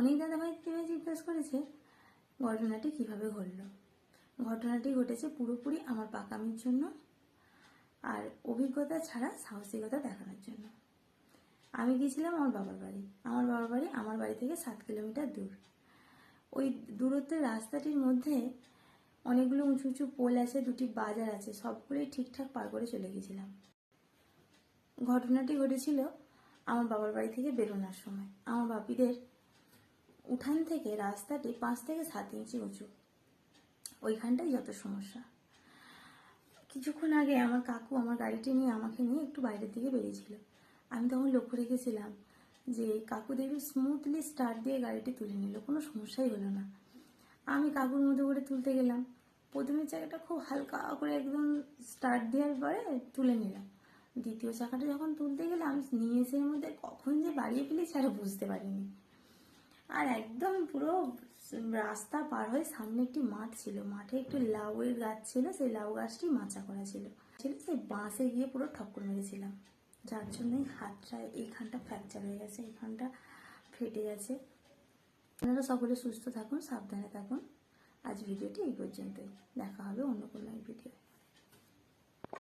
অনেক দাদাভাই থেকে জিজ্ঞেস করেছে, ঘটনাটি কীভাবে ঘটলো? ঘটনাটি ঘটেছে পুরোপুরি আমার পাকামির জন্য আর অভিজ্ঞতা ছাড়া সাহসিকতা দেখানোর জন্য। আমি গিয়েছিলাম আমার বাবার বাড়ি। আমার বাবার বাড়ি আমার বাড়ি থেকে সাত কিলোমিটার দূর। ওই দূরত্বের রাস্তাটির মধ্যে অনেকগুলো উঁচু উঁচু পোল আছে, দুটি বাজার আছে সবগুলোই ঠিকঠাক পার করে চলে গেছিলাম ঘটনাটি ঘটেছিল আমার বাবার বাড়ি থেকে বেরোনোর সময়। আমার বাপিদের উঠান থেকে রাস্তাটি পাঁচ থেকে সাত ইঞ্চি উঁচু। ওইখানটাই যত সমস্যা। কিছুক্ষণ আগে আমার কাকু আমার গাড়িটি নিয়ে আমাকে নিয়ে একটু বাইরের দিকে বেরিয়েছিল আমি তখন লক্ষ্য রেখেছিলাম যে কাকু দেবী স্মুথলি স্টার্ট দিয়ে গাড়িটি তুলে নিল, কোনো সমস্যাই হলো না। আমি কাকুর মতো করে তুলতে গেলাম। প্রথমের চাকাটা খুব হালকা করে একদম স্টার্ট দেওয়ার পরে তুলে নিলাম। দ্বিতীয় চাকাটা যখন তুলতে গেলাম, নিয়ে এসে মধ্যে কখন যে বাড়িয়ে ফেলেছি আর বুঝতে পারিনি। আর একদম পুরো রাস্তা পার হয়ে সামনে একটি মাঠ ছিল। মাঠে একটি লাউয়ের গাছ ছিল, সেই লাউ গাছটি মাচা করা ছিল। ছিল, সেই বাঁশে গিয়ে পুরো ঠক্কর মেরেছিলাম। যার জন্যই হাতটা এইখানটা ফ্র্যাকচার হয়ে গেছে, এইখানটা ফেটে গেছে। আপনারা সকলে সুস্থ থাকুন, সাবধানে থাকুন। আজ ভিডিওটি এই পর্যন্তই। দেখা হবে অন্য কোনো এক ভিডিও